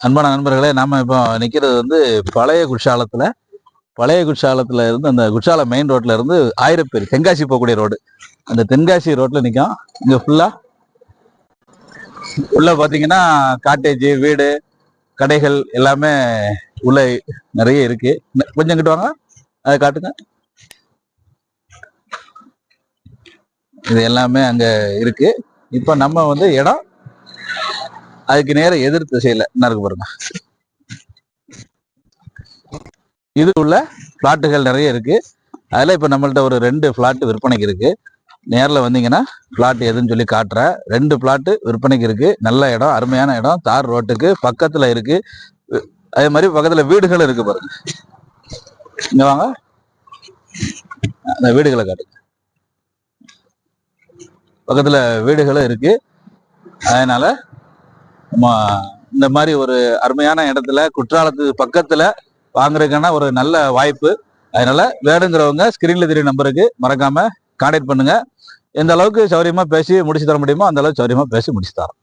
அன்பான நண்பர்களே நாம இப்போ நிக்கிறது வந்து பழைய குற்சாலத்துல பழைய குற்றாலத்துல இருந்து அந்த குற்றாலம் மெயின் ரோட்ல இருந்து ஆயிரப்பேர் தென்காசி போகக்கூடிய ரோடு அந்த தென்காசி ரோட்ல நிற்கும் இங்க ஃபுல்லா உள்ள பாத்தீங்கன்னா காட்டேஜ் வீடு கடைகள் எல்லாமே உள்ள நிறைய இருக்கு. கொஞ்சம் கிட்ட வாங்க. அதை காட்டுங்க. இது எல்லாமே அங்க இருக்கு. இப்போ நம்ம வந்து இடம் அதுக்கு நேர எதிர் திசையில என்ன இருக்கு பாருங்க. இது உள்ள பிளாட்டுகள் நிறைய இருக்கு. அதுல இப்ப நம்மள்ட்ட ஒரு ரெண்டு பிளாட் விற்பனைக்கு இருக்கு. நேர்ல வந்தீங்கன்னா பிளாட் எதுன்னு சொல்லி காட்டுறேன் ரெண்டு பிளாட் விற்பனைக்கு இருக்கு. நல்ல இடம் அருமையான இடம். தார் ரோட்டுக்கு பக்கத்துல இருக்கு. அதே மாதிரி பக்கத்துல வீடுகளும் இருக்கு பாருங்க. இங்க வாங்க. அந்த வீடுகளை காட்டுங்க பக்கத்துல வீடுகளும் இருக்கு. அதனால இந்த மாதிரி ஒரு அருமையான இடத்துல குற்றாலத்துக்கு பக்கத்துல வாங்குறதுக்கான ஒரு நல்ல வாய்ப்பு. அதனால வேணுங்கிறவங்க ஸ்கிரீன்ல தெரிய நம்பருக்கு மறக்காம கான்டாக்ட் பண்ணுங்க. எந்த அளவுக்கு சௌரியமா பேசி முடிச்சு தர முடியுமோ அந்த அளவுக்கு சௌரியமா பேசி முடிச்சு தரோம்